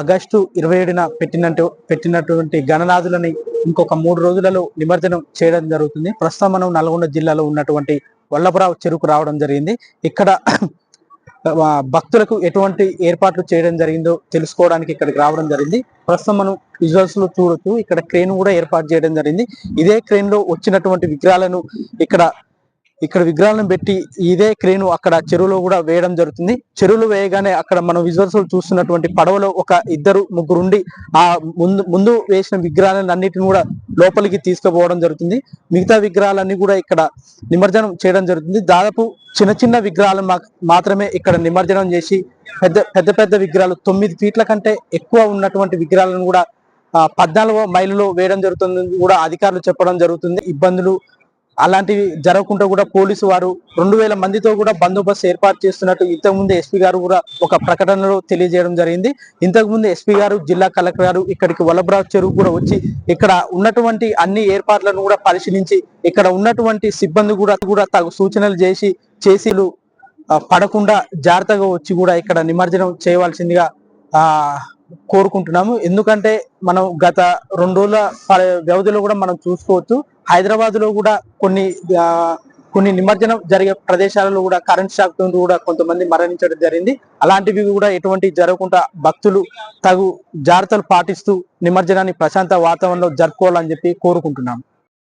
August ఇరవై ఏడున పెట్టినట్టు పెట్టినటువంటి గణనాథులని ఇంకొక మూడు రోజులలో నిమజ్జనం చేయడం జరుగుతుంది. ప్రస్తుతం మనం నల్గొండ జిల్లాలో ఉన్నటువంటి వల్లభరావు చెరుకు రావడం జరిగింది. ఇక్కడ భక్తులకు ఎటువంటి ఏర్పాట్లు చేయడం జరిగిందో తెలుసుకోవడానికి ఇక్కడికి రావడం జరిగింది. ప్రస్తుతం మనం విజువల్స్లో చూడొచ్చు. ఇక్కడ క్రేన్ కూడా ఏర్పాటు చేయడం జరిగింది. ఇదే క్రేన్లో వచ్చినటువంటి విగ్రహాలను ఇక్కడ ఇక్కడ విగ్రహాలను పెట్టి ఇదే క్రేను అక్కడ చెరువులో కూడా వేయడం జరుగుతుంది. చెరువులు వేయగానే అక్కడ మనం విజువల్స్ చూస్తున్నటువంటి పడవలో ఒక ఇద్దరు ముగ్గురు ఉండి ఆ ముందు ముందు వేసిన విగ్రహాలను అన్నిటిని కూడా లోపలికి తీసుకుపోవడం జరుగుతుంది. మిగతా విగ్రహాలన్నీ కూడా ఇక్కడ నిమజ్జనం చేయడం జరుగుతుంది. దాదాపు చిన్న చిన్న విగ్రహాలు మాత్రమే ఇక్కడ నిమజ్జనం చేసి పెద్ద పెద్ద పెద్ద విగ్రహాలు తొమ్మిది ఫీట్ల కంటే ఎక్కువ ఉన్నటువంటి విగ్రహాలను కూడా పద్నాలుగో మైలులో వేయడం జరుగుతుంది కూడా అధికారులు చెప్పడం జరుగుతుంది. ఇబ్బందులు అలాంటివి జరగకుండా కూడా పోలీసు వారు రెండు వేల మందితో కూడా బందోబస్తు ఏర్పాటు చేస్తున్నట్టు ఇంతకు ముందు ఎస్పీ గారు కూడా ఒక ప్రకటనలో తెలియజేయడం జరిగింది. ఇంతకు ముందు ఎస్పీ గారు జిల్లా కలెక్టర్ గారు ఇక్కడికి వల్లభరావు చెరువు కూడా వచ్చి ఇక్కడ ఉన్నటువంటి అన్ని ఏర్పాట్లను కూడా పరిశీలించి ఇక్కడ ఉన్నటువంటి సిబ్బంది కూడా కూడా తగు సూచనలు చేసి చేసి పడకుండా జాగ్రత్తగా వచ్చి కూడా ఇక్కడ నిమజ్జనం చేయవలసిందిగా ఆ కోరుకుంటున్నాము. ఎందుకంటే మనం గత రెండు రోజుల వ్యవధిలో కూడా మనం చూసుకోవచ్చు హైదరాబాద్లో కూడా కొన్ని కొన్ని నిమజ్జనం జరిగే ప్రదేశాలలో కూడా కరెంట్ షాక్తో కూడా కొంతమంది మరణించడం జరిగింది. అలాంటివి కూడా ఎటువంటి జరగకుండా భక్తులు తగు జాగ్రత్తలు పాటిస్తూ నిమజ్జనాన్ని ప్రశాంత వాతావరణంలో జరుపుకోవాలని చెప్పి కోరుకుంటున్నాము.